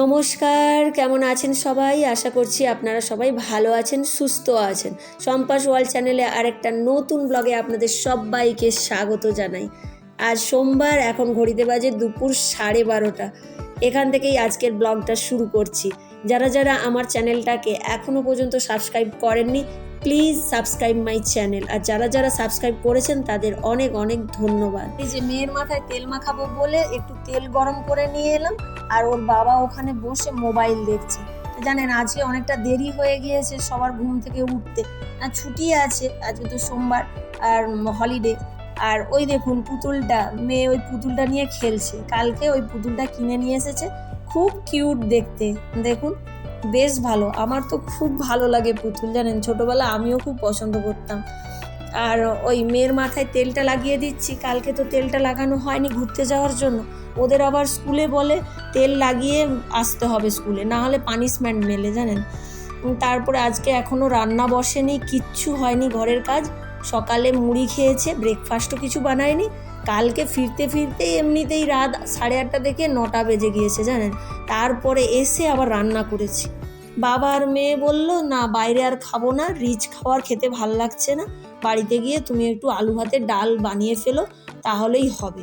নমস্কার, কেমন আছেন সবাই? আশা করছি আপনারা সবাই ভালো আছেন, সুস্থ আছেন। সম্পাস ওয়ার্ল্ড চ্যানেলে আরেকটা নতুন ব্লগে আপনাদের সবাইকে স্বাগত জানাই। আজ সোমবার, এখন ঘড়িতে বাজে দুপুর সাড়ে বারোটা। এখান থেকেই আজকের ব্লগটা শুরু করছি। যারা যারা আমার চ্যানেলটাকে এখনও পর্যন্ত সাবস্ক্রাইব করেননি প্লিজ সাবস্ক্রাইব মাই চ্যানেল আর যারা যারা সাবস্ক্রাইব করেছেন, তাদের অনেক অনেক ধন্যবাদ। এই যে মেয়ের মাথায় তেল মাখাবো বলে একটু তেল গরম করে নিয়ে এলাম, আর ওর বাবা ওখানে বসে মোবাইল দেখছে। জানেন, আজকে অনেকটা দেরি হয়ে গিয়েছে সবার ঘুম থেকে উঠতে। আর ছুটি আছে, আজকে তো সোমবার আর হলিডে আর ওই দেখুন পুতুলটা, মেয়ে ওই পুতুলটা নিয়ে খেলছে। কালকে ওই পুতুলটা কিনে নিয়ে এসেছে, খুব কিউট দেখতে। দেখুন। বেশ ভালো। আমার তো খুব ভালো লাগে পুতুল, জানেন? ছোটোবেলা আমিও খুব পছন্দ করতাম। আর ওই মেয়ের মাথায় তেলটা লাগিয়ে দিচ্ছি, কালকে তো তেলটা লাগানো হয়নি ঘুরতে যাওয়ার জন্য। ওদের আবার স্কুলে বলে, তেল লাগিয়ে আসতে হবে স্কুলে, না হলে পানিশমেন্ট মেলে জানেন? তারপরে আজকে এখনও রান্না বসেনি, কিচ্ছু হয়নি ঘরের কাজ। সকালে মুড়ি খেয়েছে ব্রেকফাস্টও কিছু বানায়নি। কালকে ফিরতে ফিরতে এমনিতেই রাত সাড়ে আটটা থেকে নটা বেজে গিয়েছে, জানেন? তারপরে এসে আবার রান্না করেছি। বাবা আর মেয়ে বলল, না, বাইরে আর খাব না, রিচ খাওয়ার খেতে ভালো লাগছে না। বাড়িতে গিয়ে তুমি একটু আলু ভাতের ডাল বানিয়ে ফেলো, তাহলেই হবে।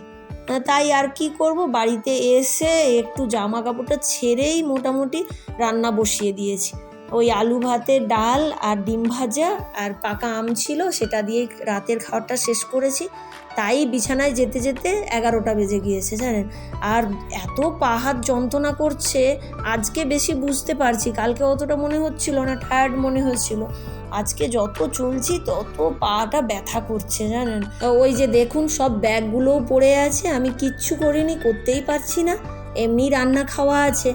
তাই আর কি করব? বাড়িতে এসে একটু জামা কাপড়টা ছেড়েই মোটামুটি রান্না বসিয়ে দিয়েছি। ওই আলু ভাতে ডাল আর ডিম ভাজা আর পাকা আম ছিল, সেটা দিয়ে রাতের খাওয়ারটা শেষ করেছি। তাই বিছানায় যেতে যেতে এগারোটা বেজে গিয়েছে, জানেন? আর এত পাহাড় যন্ত্রণা করছে, আজকে বেশি বুঝতে পারছি, কালকে অতটা মনে হচ্ছিল না টায়ার্ড মনে হচ্ছিল। আজকে যত চলছি, তত পাটা ব্যথা করছে, জানেন? ওই যে দেখুন, সব ব্যাগগুলোও পড়ে আছে, আমি কিচ্ছু করিনি, করতেই পারছি না। এমনি রান্না খাওয়া আছে।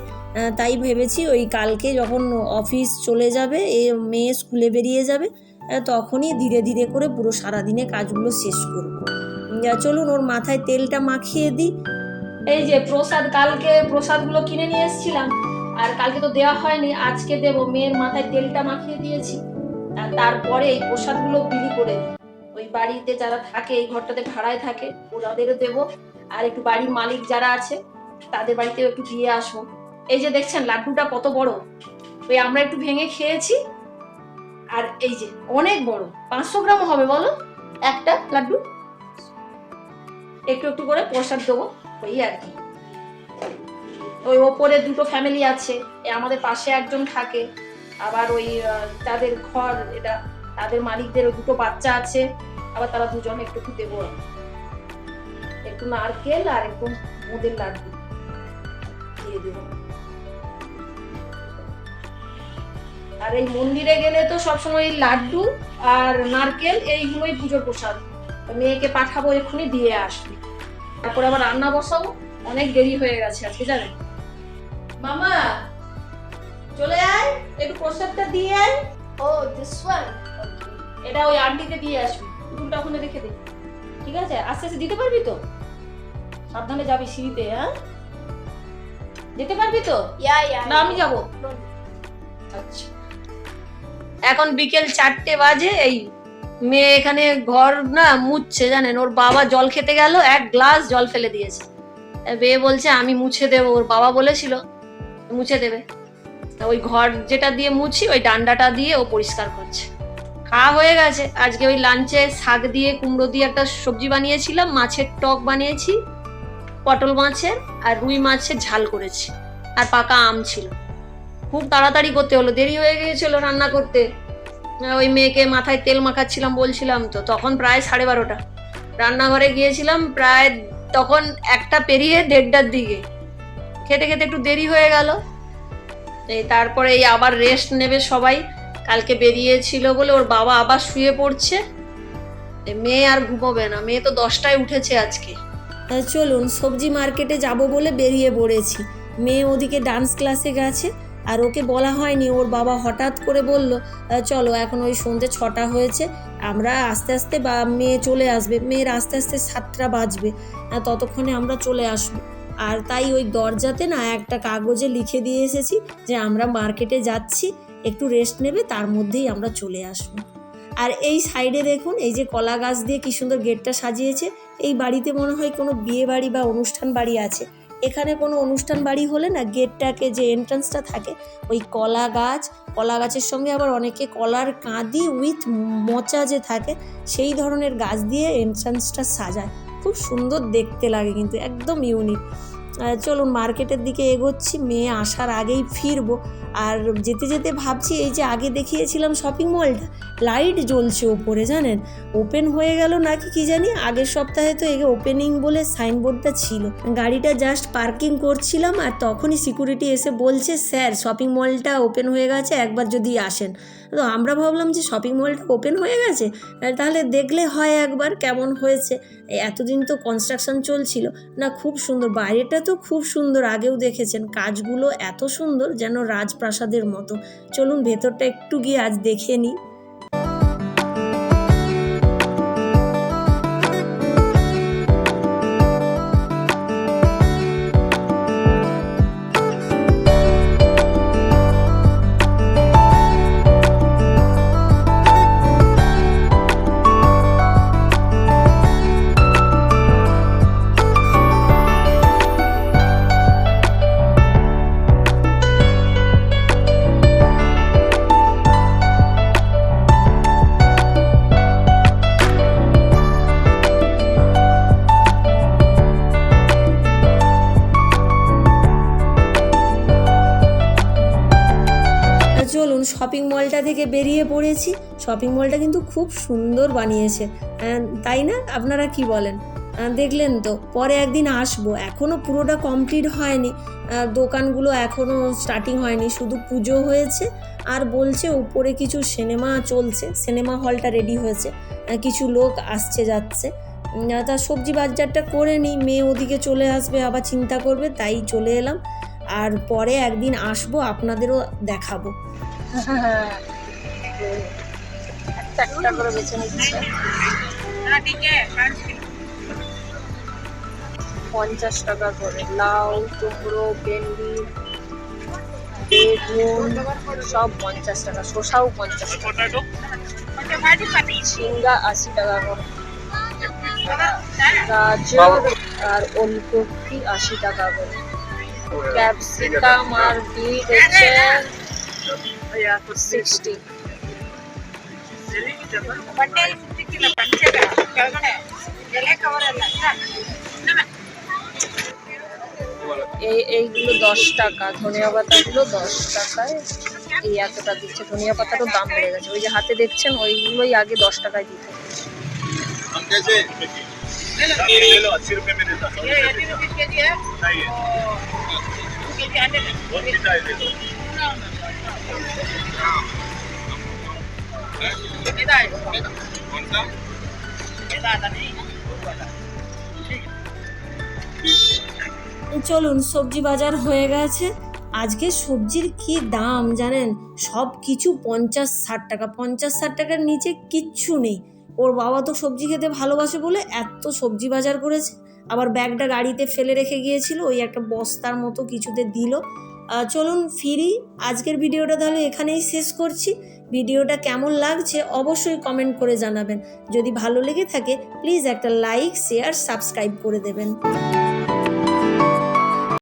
তাই ভেবেছি ওই কালকে যখন অফিস চলে যাবে, এ মেয়ে স্কুলে বেরিয়ে যাবে তখনই ধীরে ধীরে করে পুরো সারাদিনে কাজগুলো শেষ করব। চলুন ওর মাথায় তেলটা মাখিয়ে দিই। এই যে প্রসাদ, কালকে প্রসাদগুলো কিনে নিয়ে এসেছিলাম, আর কালকে তো দেওয়া হয়নি, আজকে দেব। মেয়ের মাথায় তেলটা মাখিয়ে দিয়েছি, আর তারপরে এই প্রসাদগুলো বিলি করে ওই বাড়িতে যারা থাকে, এই ঘরটাতে ভাড়ায় থাকে ওনাদেরও দেবো। আর একটু বাড়ির মালিক যারা আছে, তাদের বাড়িতেও একটু দিয়ে আসব এই যে দেখছেন, লাড্ডুটা কত বড়? ওই আমরা একটু ভেঙে খেয়েছি। আর এই যে, অনেক বড়। পাঁচশো গ্রাম হবে, বলো? একটা লাড্ডু? একটু একটু করে প্রসাদ দেবো, ওই আর কি। ওই ওপরে দুটো ফ্যামিলি আছে আমাদের পাশে একজন থাকে। আবার ওই তাদের ঘর, এটা তাদের মালিকদের দুটো বাচ্চা আছে। আবার তারা দুজন একটু একটু দেবো। একটু নারকেল আর একটু মোদের লাড্ডু দিয়ে দেবো। আর এই মন্দিরে গেলে তো সবসময় এই লাড্ডু আর নারকেল এইগুলোই পুজোর প্রসাদ। মেয়েকে পাঠাবো এক্ষুনি দিয়ে আসবে। তারপরে আবার রান্না বসাবো। অনেক দেরি হয়ে গেছে আজকে জানেন? মামা চলে আয় একটু প্রসাদটা দিয়ে আয়। this one. এটা ওই আন্টিকে দিয়ে আসবি। পুতুলটা ওখানে রেখে দে। ঠিক আছে? আস্তে আস্তে দিতে পারবি তো? সাবধানে যাবি সিঁড়িতে হ্যাঁ? যেতে পারবি তো? Yeah. না আমি যাব। আচ্ছা। এখন বিকেল চারটে বাজে, এই মেয়ে এখানে ঘর না মুছছে, জানেন? ওর বাবা জল খেতে গেল, এক গ্লাস জল ফেলে দিয়েছে। মেয়ে বলছে, আমি মুছে দেবো। ওর বাবা বলেছিল, মুছে দেবে। তা ওই ঘর যেটা দিয়ে মুছি, ওই ডান্ডাটা দিয়ে ও পরিষ্কার করছে। খাওয়া হয়ে গেছে। আজকে ওই লাঞ্চে শাক দিয়ে, কুমড়ো দিয়ে একটা সবজি বানিয়েছিলাম, মাছের টক বানিয়েছি, পটল মাছের আর রুই মাছের ঝাল করেছি। আর পাকা আম ছিল। খুব তাড়াতাড়ি করতে হলো, দেরি হয়ে গিয়েছিল রান্না করতে। ওই মেয়েকে মাথায় তেল মাখাচ্ছিলাম, বলছিলাম তো, তখন প্রায় সাড়ে বারোটা। রান্নাঘরে গিয়েছিলাম, প্রায় তখন একটা পেরিয়ে দেড়টার দিকে। খেতে খেতে একটু দেরি হয়ে গেল। এই তারপরে এই আবার রেস্ট নেবে সবাই। কালকে বেরিয়েছিল বলে ওর বাবা আবার শুয়ে পড়ছে। মেয়ে আর ঘুমোবে না, মেয়ে তো দশটায় উঠেছে আজকে। চলুন, সবজি মার্কেটে যাব বলে বেরিয়ে পড়েছি। মেয়ে ওদিকে ডান্স ক্লাসে গেছে। আর ওকে বলা হয়নি। ওর বাবা হঠাৎ করে বলল "আহ, চলো এখন ওই সন্ধ্যে ছটা হয়েছে আমরা আস্তে আস্তে বা মেয়ে চলে আসবে। মেয়ের আস্তে আস্তে সাতটা বাজবে ততক্ষণে আমরা চলে আসব। আর তাই ওই দরজাতে না একটা কাগজে লিখে দিয়ে এসেছি যে আমরা মার্কেটে যাচ্ছি একটু রেস্ট নেবে তার মধ্যেই আমরা চলে আসব। আর এই সাইডে দেখুন এই যে কলা গাছ দিয়ে কি সুন্দর গেটটা সাজিয়েছে। এই বাড়িতে মনে হয় কোনো বিয়ে বাড়ি বা অনুষ্ঠান বাড়ি আছে। এখানে কোনো অনুষ্ঠান বাড়ি হলে না গেটটাকে যে এন্ট্রান্সটা থাকে, ওই কলা গাছ, কলা গাছের সঙ্গে আবার অনেকে কলার কাঁদি উইথ মোচা যে থাকে, সেই ধরনের গাছ দিয়ে এন্ট্রান্সটা সাজায়। খুব সুন্দর দেখতে লাগে কিন্তু, একদম ইউনিক চলুন মার্কেটের দিকে এগোচ্ছি, মেয়ে আসার আগেই ফিরবো। আর যেতে যেতে ভাবছি, এই যে আগে দেখিয়েছিলাম শপিং মলটা লাইট জ্বলছে ওপরে, জানেন? ওপেন হয়ে গেল নাকি কি জানি? আগের সপ্তাহে তো এগে ওপেনিং বলে সাইনবোর্ডটা ছিল। গাড়িটা জাস্ট পার্কিং করছিলাম আর তখনই সিকিউরিটি এসে বলছে, স্যার শপিং মলটা ওপেন হয়ে গেছে, একবার যদি আসেন। তো আমরা ভাবলাম যে শপিং মলটা ওপেন হয়ে গেছে? তাহলে দেখলে হয় একবার, কেমন হয়েছে? এতদিন তো কনস্ট্রাকশন চলছিল। না, খুব সুন্দর। বাইরেটা তো খুব সুন্দর, আগেও দেখেছেন। কাজগুলো এত সুন্দর যেন রাজপ্রাসাদের মতো। চলুন, ভেতরটা একটু গিয়ে আজ দেখে নিই। শপিং মলটা থেকে বেরিয়ে পড়েছি। শপিং মলটা কিন্তু খুব সুন্দর বানিয়েছে। তাই না? আপনারা কি বলেন? দেখলেন তো, পরে একদিন আসব। এখনও পুরোটা কমপ্লিট হয়নি। দোকানগুলো এখনও স্টার্টিং হয়নি। শুধু পুজো হয়েছে আর বলছে উপরে কিছু সিনেমা চলছে। সিনেমা হলটা রেডি হয়েছে। কিছু লোক আসছে, যাচ্ছে। তা সবজি বাজারটা করে নিই। মেয়ে ওদিকে চলে আসবে, আবার চিন্তা করবে, তাই চলে এলাম। আর পরে একদিন আসব, আপনাদেরও দেখাবো। একটা করে বেছে নিচ্ছে পঞ্চাশ টাকা করে লাউ, কুমড়ো, ভেন্ডি, বেগুন, সব পঞ্চাশ টাকা, শসাও পঞ্চাশ টাকা। ঝিঙ্গা আশি টাকা করে। গাজর আর ওলকপি আশি টাকা করে। ক্যাপসিকাম আর বিট হচ্ছে সিক্সটি এই এইগুলো দশ টাকা ধনিয়া পাতাগুলো দশ টাকায় এই এতটা দিচ্ছে ধনিয়া পাতারও দাম বেড়ে গেছে ওই যে হাতে দেখছেন ওইগুলোই আগে দশ টাকায় দিত हम कैसे ले लो अस्सी रुपए में देता सौ रुपए चाहिए बहुत मीठा है ले लो कौन सा চলুন, সবজি বাজার হয়ে গেছে। আজকে সবজির কি দাম জানেন? সব কিছু পঞ্চাশ ষাট টাকা। পঞ্চাশ ষাট টাকার নিচে কিচ্ছু নেই। ওর বাবা তো সবজি খেতে ভালোবাসে বলে এত সবজি বাজার করেছে। আবার ব্যাগটা গাড়িতে ফেলে রেখে গিয়েছিল, ওই একটা বস্তার মতো কিছুতে দিল। চলুন ফিরি। আজকের ভিডিওটা তাহলে এখানেই শেষ করছি। ভিডিওটা কেমন লাগছে অবশ্যই কমেন্ট করে জানাবেন। যদি ভালো লেগে থাকে প্লিজ একটা লাইক শেয়ার সাবস্ক্রাইব করে দেবেন।